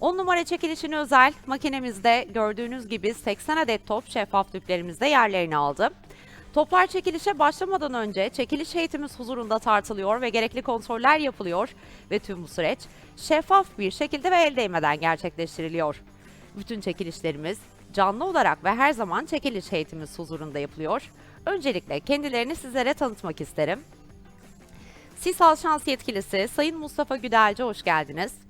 10 numara çekilişine özel makinemizde gördüğünüz gibi 80 adet top şeffaf tüplerimizde yerlerini aldı. Toplar çekilişe başlamadan önce çekiliş heyetimiz huzurunda tartılıyor ve gerekli kontroller yapılıyor ve tüm bu süreç şeffaf bir şekilde ve el değmeden gerçekleştiriliyor. Bütün çekilişlerimiz canlı olarak ve her zaman çekiliş heyetimiz huzurunda yapılıyor. Öncelikle kendilerini sizlere tanıtmak isterim. Sisal Şans Yetkilisi Sayın Mustafa Güdelci hoş geldiniz.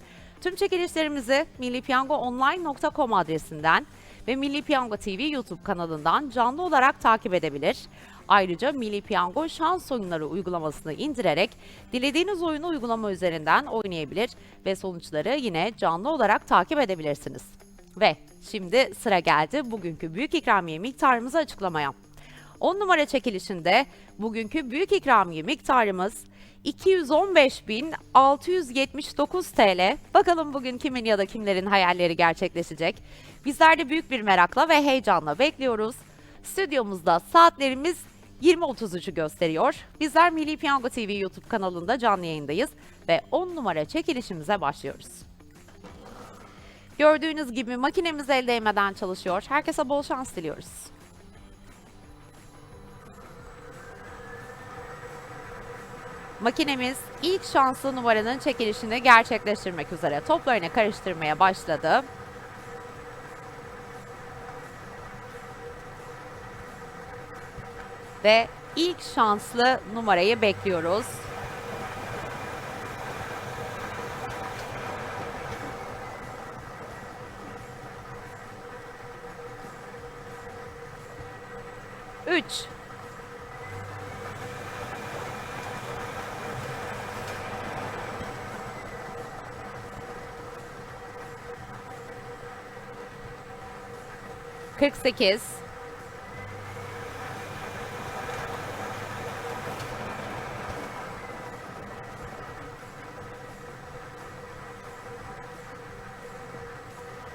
Tüm çekilişlerimizi millipiyangoonline.com adresinden ve Milli Piyango TV YouTube kanalından canlı olarak takip edebilir. Ayrıca Milli Piyango şans oyunları uygulamasını indirerek dilediğiniz oyunu uygulama üzerinden oynayabilir ve sonuçları yine canlı olarak takip edebilirsiniz. Ve şimdi sıra geldi bugünkü büyük ikramiye miktarımızı açıklamaya. 10 numara çekilişinde bugünkü büyük ikramiye miktarımız 215.679 TL. Bakalım bugün kimin ya da kimlerin hayalleri gerçekleşecek. Bizler de büyük bir merakla ve heyecanla bekliyoruz. Stüdyomuzda saatlerimiz 20.33'ü gösteriyor. Bizler Milli Piyango TV YouTube kanalında canlı yayındayız ve 10 numara çekilişimize başlıyoruz. Gördüğünüz gibi makinemiz el değmeden çalışıyor. Herkese bol şans diliyoruz. Makinemiz ilk şanslı numaranın çekilişini gerçekleştirmek üzere toplarını karıştırmaya başladı. Ve ilk şanslı numarayı bekliyoruz. 48.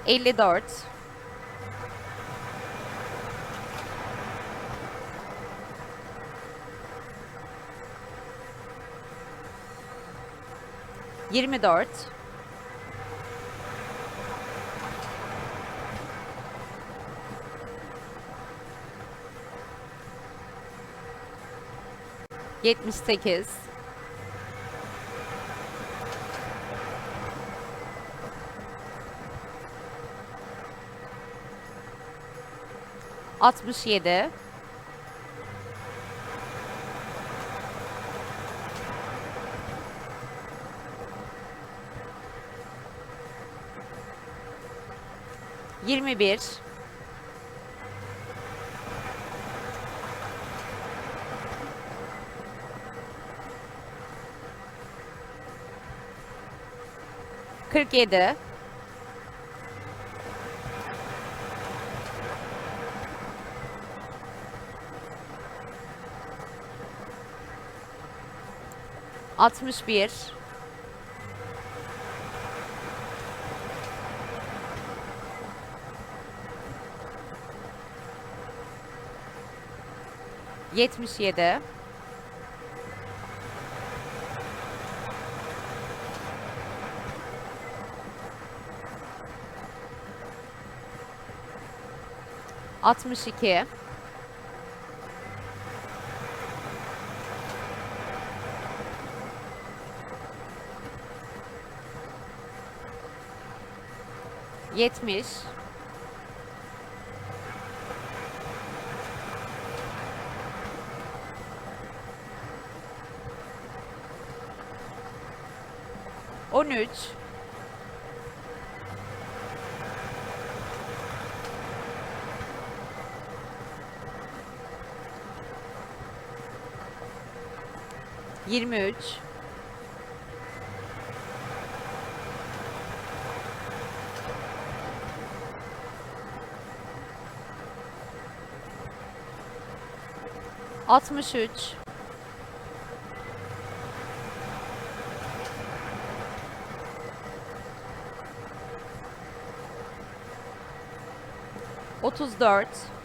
Elli dört. Yirmi dört. Yetmiş sekiz. Altmış yedi. Yirmi bir. Kırk yedi. Altmış bir. Yetmiş yedi. 62 23 63 34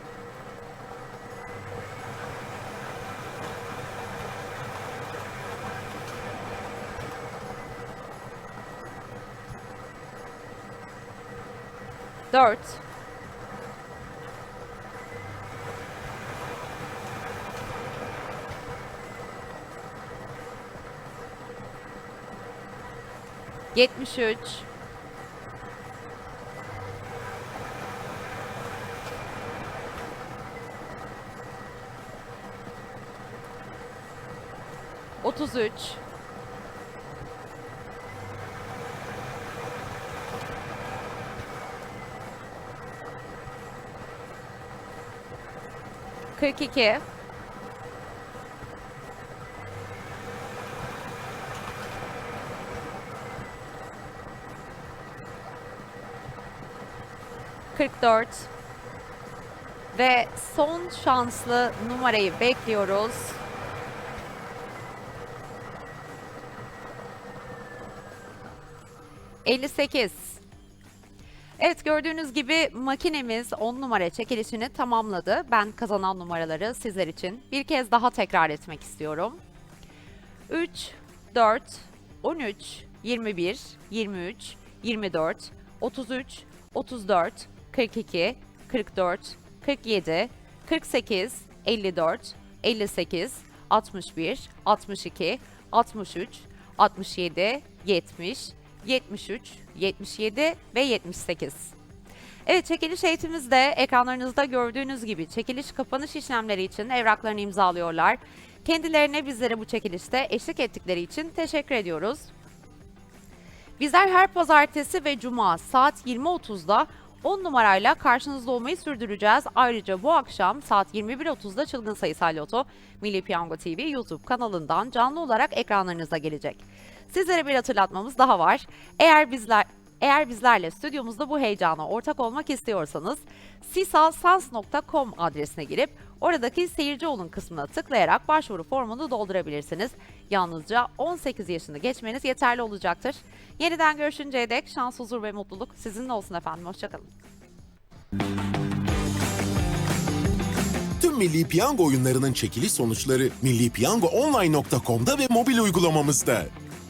4 73 33 42 44 ve son şanslı numarayı bekliyoruz. ...58. Evet gördüğünüz gibi makinemiz 10 numara çekilişini tamamladı. Ben kazanan numaraları sizler için bir kez daha tekrar etmek istiyorum. 3, 4, 13, 21, 23, 24, 33, 34, 42, 44, 47, 48, 54, 58, 61, 62, 63, 67, 70, 73, 77 ve 78. Evet çekiliş eğitimimizde ekranlarınızda gördüğünüz gibi çekiliş kapanış işlemleri için evraklarını imzalıyorlar. Kendilerine bizlere bu çekilişte eşlik ettikleri için teşekkür ediyoruz. Bizler her pazartesi ve cuma saat 20.30'da 10 numarayla karşınızda olmayı sürdüreceğiz. Ayrıca bu akşam saat 21.30'da Çılgın Sayısal Loto Milli Piyango TV YouTube kanalından canlı olarak ekranlarınıza gelecek. Sizlere bir hatırlatmamız daha var. Eğer bizler eğer bizlerle stüdyomuzda bu heyecana ortak olmak istiyorsanız sisalsans.com adresine girip oradaki seyirci olun kısmına tıklayarak başvuru formunu doldurabilirsiniz. Yalnızca 18 yaşını geçmeniz yeterli olacaktır. Yeniden görüşünceye dek şans, huzur ve mutluluk sizinle olsun efendim. Hoşçakalın. Tüm Milli Piyango oyunlarının çekiliş sonuçları millipiyangoonline.com'da ve mobil uygulamamızda.